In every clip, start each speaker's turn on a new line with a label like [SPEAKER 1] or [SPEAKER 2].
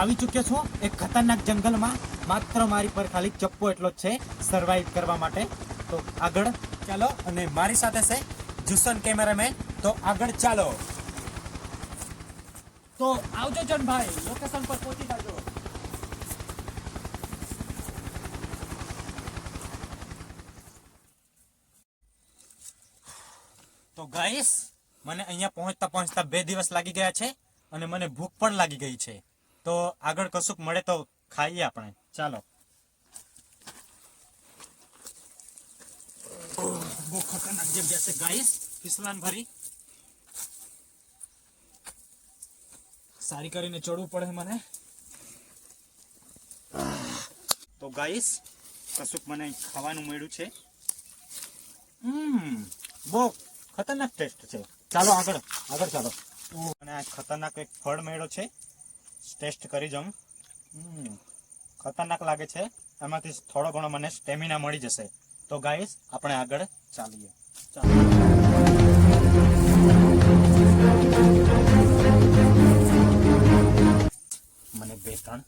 [SPEAKER 1] આવી ચૂક્યો છું. એક ખતરનાક જંગલમાં માત્ર મારી પર ખાલી ચપ્પો એટલો જ છે સર્વાઈવ કરવા માટે. તો આગળ ચાલો અને મારી સાથે છે જુસન કેમેરામેન. તો આગળ ચાલો. તો આવજો જનભાઈ લોકેશન પર પહોંચી જાજો. તો ગાઈસ મને અહીંયા પહોંચતા પહોંચતા બે દિવસ લાગી ગયા છે અને મને ભૂખ પણ લાગી ગઈ છે. તો આગળ કશુંક મળે તો ખાઈએ આપણે. ચાલો. બહુ ખતરનાક જેમ જશે ગાઈસ. ફિસલાન ભરી. સારી કરીને ચડવું પડે મને. તો ગાઈસ, કશુંક મને ખાવાનું મળ્યું છે. બહુ ખતરનાક ટેસ્ટ છે. ચાલો આગળ આગળ ચાલો. અને આ ખતરનાક એક ફળ મળ્યો છે. ટેસ્ટ કરી જાઉં. હમ, ખતરનાક લાગે છે. એમાંથી થોડો ઘણો મને સ્ટેમિના મળી જશે. તો ગાઈસ આપણે આગળ ચાલીએ. મને બે ત્રણ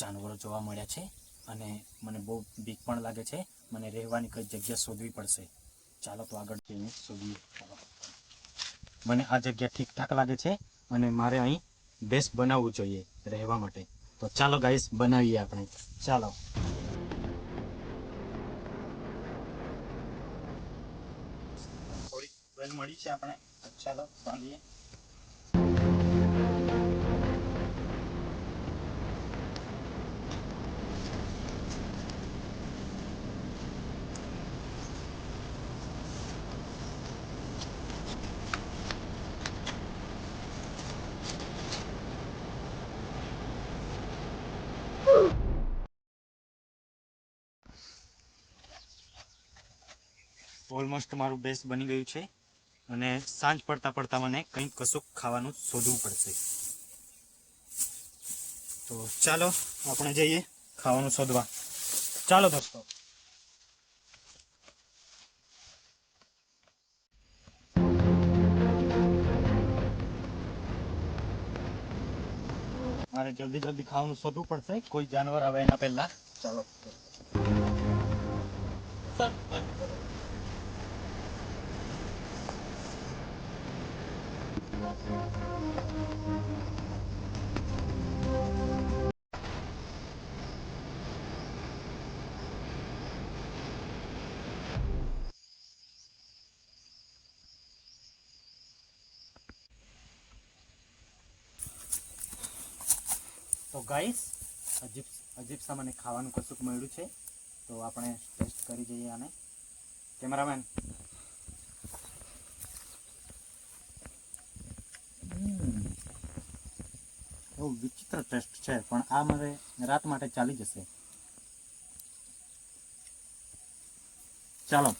[SPEAKER 1] જાનવરો જોવા મળ્યા છે અને મને બહુ બીક પણ લાગે છે. મને રહેવાની કઈ જગ્યા શોધવી પડશે. ચાલો તો આગળ જઈને શોધીએ. મને આ જગ્યા ઠીક ઠાક લાગે છે અને મારે અહીં બેસ બનાવવું જોઈએ રહેવા માટે. તો ચાલો ગાઈસ બનાવીએ આપણે. ચાલો. થોડીક મળી છે આપણે. ચાલો બાંધીએ ઓલમોસ્ટ મારું બેસ્ટ બની ગયું છે. અને સાંજ પડતા પડતા મને કંઈક કશુંક ખાવાનું શોધવું પડશે. તો ચાલો, આપણે જઈએ ખાવાનું શોધવા. ચાલો દોસ્તો. મારે જલ્દી જલ્દી ખાવાનું શોધવું પડશે. કોઈ જાનવર આવે એના પહેલા. ચાલો. તો ગાઈસ અજીબ અજીબસા મને ખાવાનું કશુંક મળ્યું છે, તો આપણે ટેસ્ટ કરી જઈએ આને. કેમેરામેન બહુ વિચિત્ર ટેસ્ટ છે, પણ આ મારે રાત માટે ચાલી જશે. ચાલો.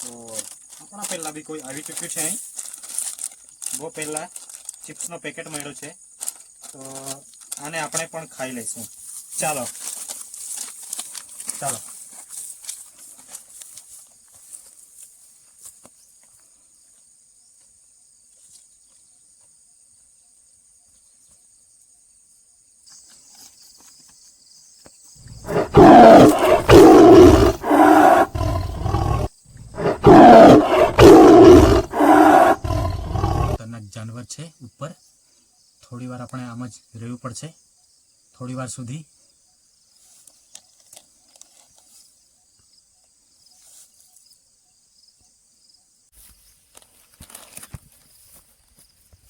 [SPEAKER 1] તો આપણા પહેલા બી કોઈ આવી ચૂક્યું છે અહીં? બહુ પહેલા ચિપ્સનો પેકેટ મળ્યો છે. તો આને આપણે પણ ખાઈ લઈશું. ચાલો. ચાલો ખતરનાક જાનવર છે ઉપર. થોડીવાર આપણે આમ જ રહેવું પડશે. થોડીવાર સુધી.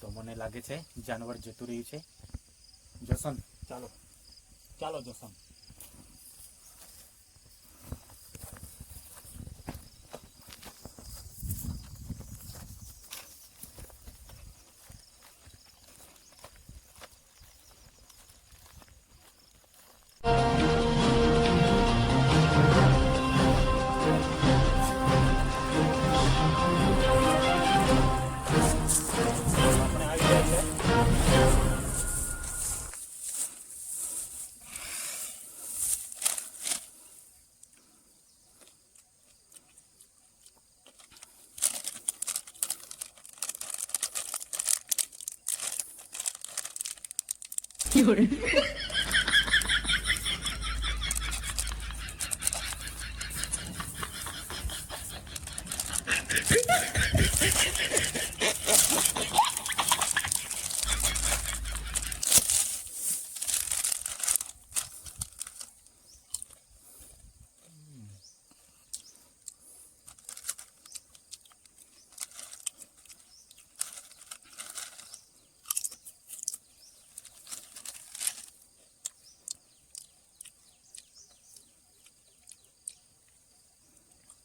[SPEAKER 1] તો મને લાગે છે જાનવર જતું રહ્યું છે. જસન ચાલો. ચાલો જસન 有人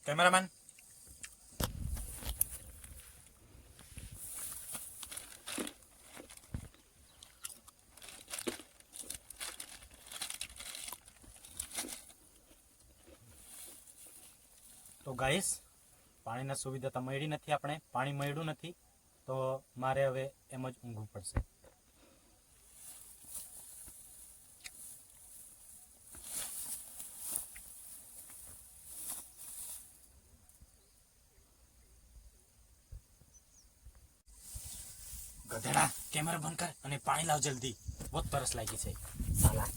[SPEAKER 1] કેમેરામેન તો ગાઈસ પાણીના સુવિધા તો મળી નથી આપણે, પાણી મળ્યું નથી, તો મારે હવે એમ જ ઊંઘવું પડશે. ગધેડા કેમેરા બંધ કર અને પાણી લાવ જલ્દી. બહુ તરસ લાગી છે. સાલા.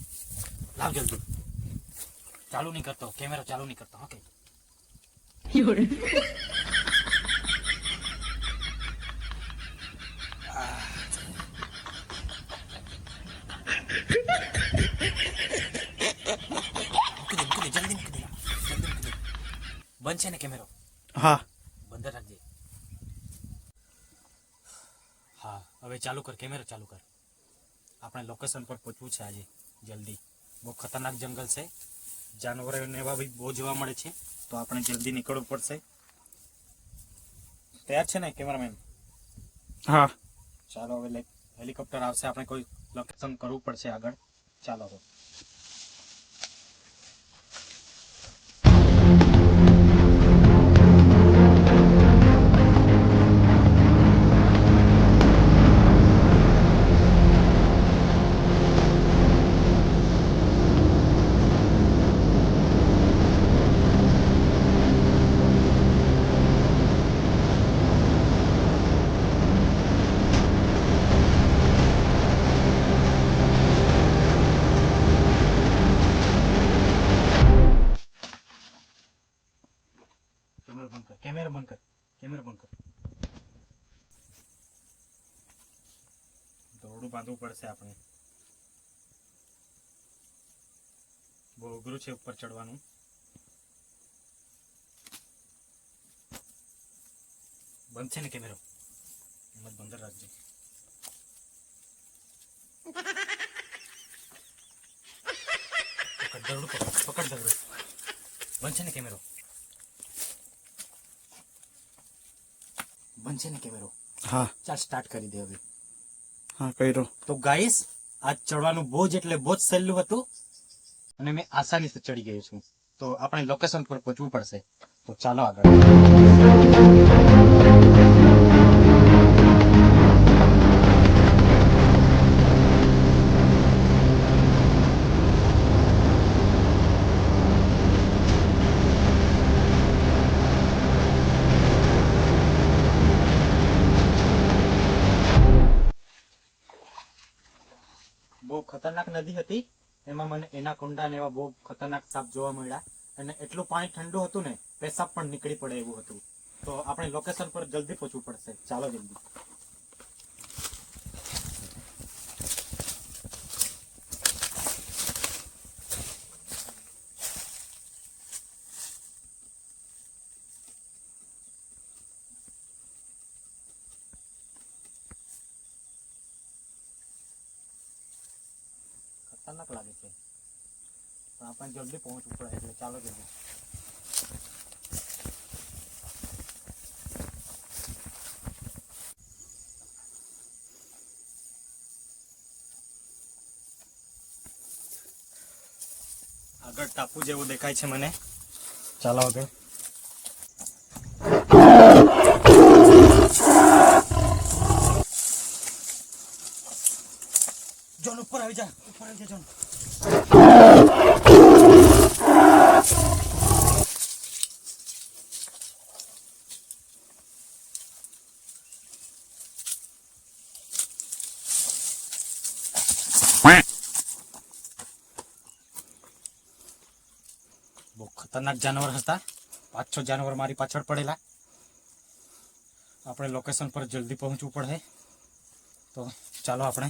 [SPEAKER 1] લાવ જલ્દી. ચાલુ નહીં કરતો કેમેરો ચાલુ નહીં કરતો ઓકે જલ્દી મૂકી દે. જલ્દી મૂકી દે. બંધ છે ને કેમેરો
[SPEAKER 2] હા
[SPEAKER 1] બંધ જ રાખજે ચાલુ કર કેમેરો ચાલુ કર. આપણે લોકેશન પર પહોંચવું છે આજે જલ્દી. બહુ ખતરનાક જંગલ છે. જાનવરોને એવા બી બહુ જોવા મળે છે. તો આપણે જલ્દી નીકળવું પડશે. તૈયાર છે ને કેમેરામેન?
[SPEAKER 2] હા.
[SPEAKER 1] ચાલો હવે હેલિકોપ્ટર આવશે. આપણે કોઈ લોકેશન કરવું પડશે આગળ. ચાલો હવે. દોરડું બાંધવું પડશે આપણે. બહુ અઘરું છે ઉપર ચડવાનું. બંધ છે ને કેમેરો? એમ બંધ રાખજો. પકડ દોરડું પકડ પકડ બંધ છે ને કેમેરો? બંધ છે ને કેમેરો?
[SPEAKER 2] હા.
[SPEAKER 1] ચાલ સ્ટાર્ટ કરી દે હવે.
[SPEAKER 2] હા, કર્યો.
[SPEAKER 1] તો ગાઈસ આ ચડવાનું બહુ જ એટલે બહુ જ સહેલું હતું. અને મેં આસાનીથી ચડી ગયો છું. તો આપણે લોકેશન પર પહોંચવું પડશે. તો ચાલો આગળ. નદી હતી. એમાં મને એના કુંડા ને એવા બહુ ખતરનાક સાપ જોવા મળ્યા. અને એટલું પાણી ઠંડુ હતું ને, પેશાબ પણ નીકળી પડે એવું હતું. તો આપણે લોકેશન પર જલ્દી પહોંચવું પડશે. ચાલો જલ્દી ખતરનાક લાગે છે જલ્દી પહોંચવું પડે એટલે ચાલો જલ્દી. આગળ ટાપુ જેવું દેખાય છે મને. ચાલો આગળ. જોન, ઉપર આવી જા, ઉપર આવી જા જોન બહુ ખતરનાક જાનવર હતા પાંચ છ જાનવર મારી પાછળ પડેલા. આપણે લોકેશન પર જલ્દી પહોંચવું પડે. તો ચાલો આપણે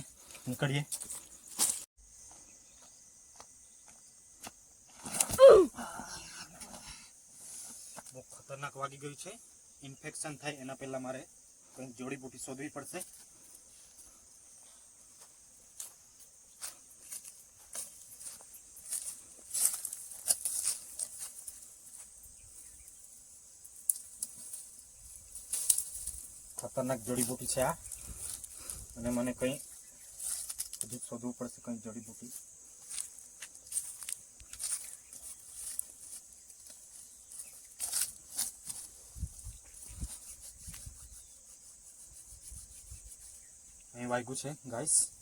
[SPEAKER 1] નીકળીએ. બહુ ખતરનાક વાગી ગયું છે. ઇન્ફેક્શન થાય એના પહેલા મારે કંઈક જોડીબુટી શોધવી પડશે. ખતરનાક જડીબુટી છે આ. અને મને કંઈ હજુ શોધવું પડશે, કંઈ જડીબુટી. અહીં વાગ્યું છે ગાઈસ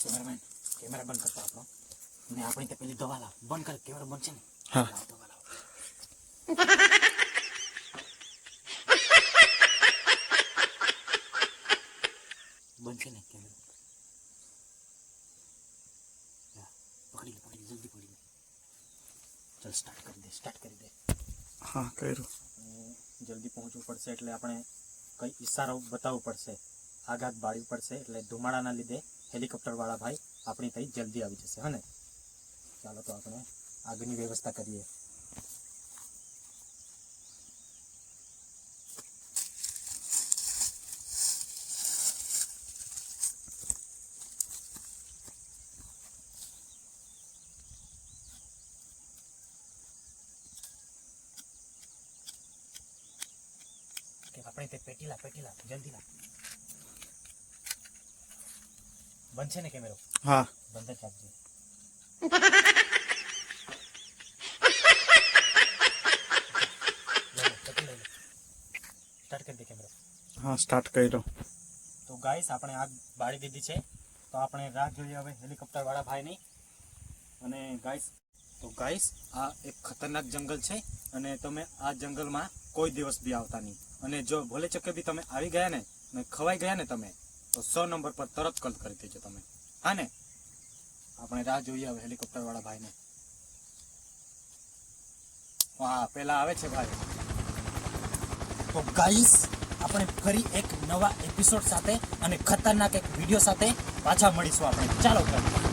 [SPEAKER 1] કેમેરામેન કેમેરા બંધ કરતા આપણો. ને આપણી તે પેલી દવા લાવ. બંધ કર કેમેરા બંધ છે ને?
[SPEAKER 2] હા.
[SPEAKER 1] દવા લાવ. બંધ છે ને કેમેરા? પકડી લે પકડી જલ્દી પકડી લે. ચાલ સ્ટાર્ટ કરી દે સ્ટાર્ટ કરી દે.
[SPEAKER 2] હા કર્યું.
[SPEAKER 1] જલ્દી પહોંચવું પડશે એટલે આપણે કઈ ઈશારો બતાવવો પડશે. આઘાત બાળવી પડશે એટલે ધુમાડાના લીધે હેલિકોપ્ટરવાળા ભાઈ આપણી ત્યાં જલ્દી આવી જશે હને ચાલો તો આપણે આગની વ્યવસ્થા કરીએ કે આપણે તે પેટીલા પેટીલા જલ્દી લા બંધ છે ને કેમેરો?
[SPEAKER 2] હા.
[SPEAKER 1] બંધ જ રાખજે. સ્ટાર્ટ કરી દે કેમેરો.
[SPEAKER 2] હા સ્ટાર્ટ કર્યો.
[SPEAKER 1] તો ગાઈસ આપણે આગ બાળી દીધી છે. તો આપણે રાહ જોઈએ હવે હેલિકોપ્ટર વાળા ભાઈની. અને ગાઈસ તો ગાઈસ આ એક ખતરનાક જંગલ છે અને તમે આ જંગલમાં કોઈ દિવસ બી આવતા નહીં. અને જો ભલે ચક્કે બી તમે આવી ગયા ને ને ખવાઈ ગયા ને તમે તો સો નંબર પર તરત કલ કરી દેજો તમે. હા ને? આપણે રાહ જોઈએ હવે હેલિકોપ્ટર વાળા ભાઈને. હા પેલા આવે છે ભાઈ. તો ગાઈસ આપણે ફરી એક નવા એપિસોડ સાથે અને ખતરનાક એક વીડિયો સાથે પાછા મળીશું આપણે. ચાલો ભાઈ